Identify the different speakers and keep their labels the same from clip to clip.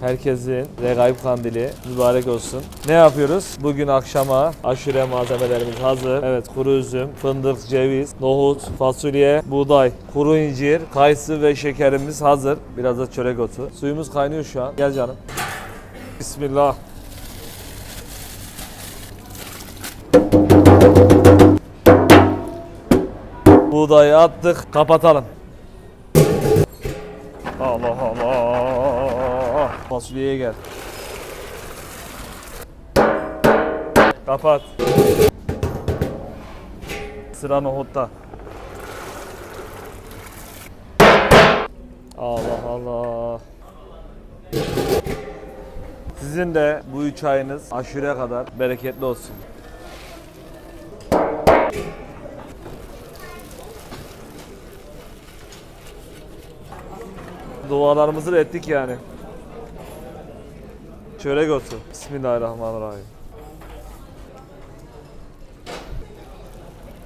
Speaker 1: Herkesin Regaib Kandili mübarek olsun. Ne yapıyoruz? Bugün akşama aşure malzemelerimiz hazır. Evet kuru üzüm, fındık, ceviz, nohut, fasulye, buğday, kuru incir, kayısı ve şekerimiz hazır. Biraz da çörek otu. Suyumuz kaynıyor şu an. Gel canım. Bismillah. Buğdayı attık. Kapatalım. Allah Allah. Fasulyeye gel. Kapat. Sıra nohutta. Allah Allah. Sizin de bu üç ayınız aşure kadar bereketli olsun. Dualarımızı ettik yani. Çörek otu. Bismillahirrahmanirrahim.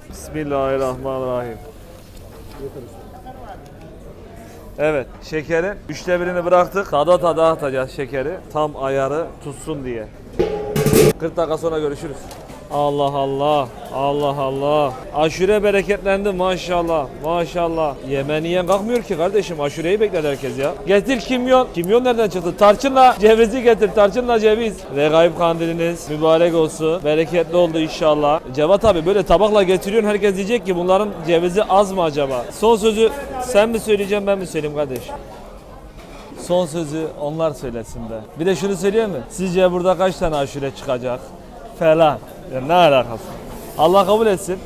Speaker 1: Bismillahirrahmanirrahim. Evet, şekeri üçte birini bıraktık. Tada tada atacağız şekeri. Tam ayarı tutsun diye. 40 dakika sonra görüşürüz. Allah Allah. Allah Allah. Aşure bereketlendi maşallah. Maşallah. Yemen yiyen kalkmıyor ki kardeşim. Aşureyi bekler herkes ya. Getir kimyon. Kimyon nereden çıktı? Tarçınla cevizi getir. Tarçınla ceviz. Regaib kandiliniz mübarek olsun. Bereketli oldu inşallah. Cevat abi böyle tabakla getiriyorsun. Herkes diyecek ki bunların cevizi az mı acaba? Son sözü sen mi söyleyeceğim ben mi söyleyeyim kardeş? Son sözü onlar söylesin de. Bir de şunu söyleyeyim mi? Sizce burada kaç tane aşure çıkacak? Falan. Ya ne alakası? Allah kabul etsin.